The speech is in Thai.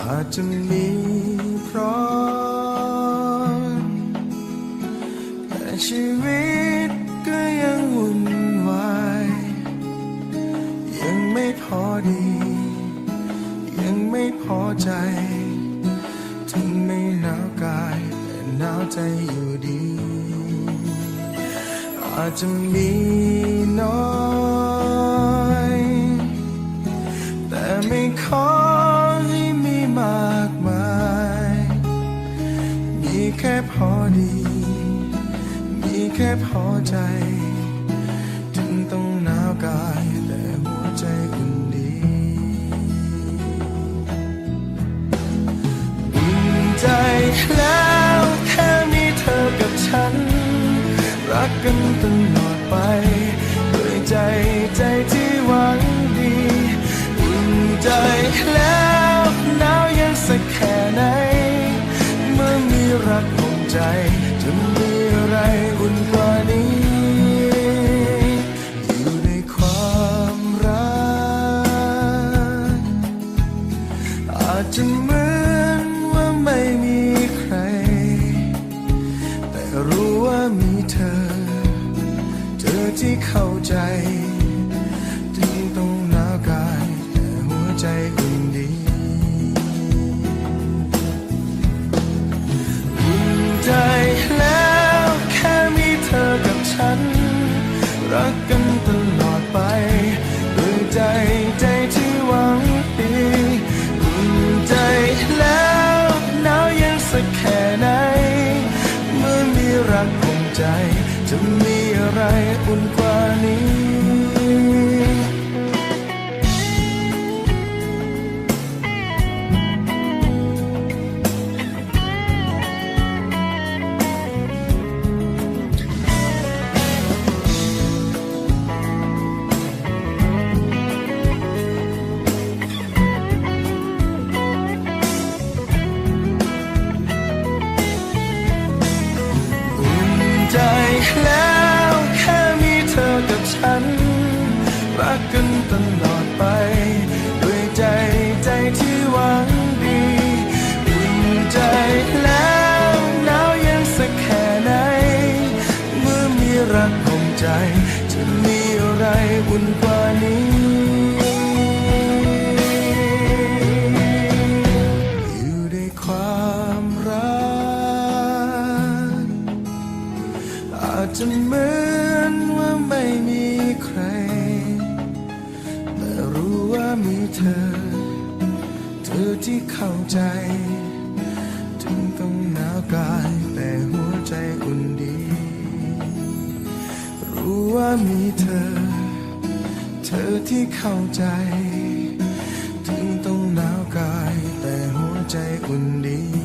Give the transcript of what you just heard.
อาจะมีพร้อมแต่ชีวิตก็ยังวุ่นวายยังไม่พอดี ยังไม่พอใจ ถึงไม่หนาวกายแต่หนาวใจอยู่ดี อาจจะมีน้อย แต่ไม่ขอ แค่พอดี มีแค่พอใจ ถึงต้องหนาวกาย ใจ จะมีอะไรอุ่นกว่านี้อยู่ในความรัก อาจจะเหมือนว่าไม่มีใคร แต่รู้ว่ามีเธอ เธอที่เข้าใจ รักกันตลอดไปด้วยใจใจที่หวังดีอุ่นใจแล้วหนาวเย็นสักแค่ไหน เมื่อมีรักคงใจ จะมีอะไรอุ่นกว่านี้ ไป ด้วยใจใจที่หวังดีอุ่นใจแล้วหนาวเย็นสักแค่ไหน เมื่อมีรักคงใจ จะมีอะไรอุ่นกว่านี้ อยู่ในความรัก อาจจะเหมือนว่าไม่มี มีเธอ เธอที่เข้าใจ ถึงต้องหนาวกายแต่หัวใจอุ่นดี รู้ว่ามีเธอ เธอที่เข้าใจ ถึงต้องหนาวกายแต่หัวใจอุ่นดี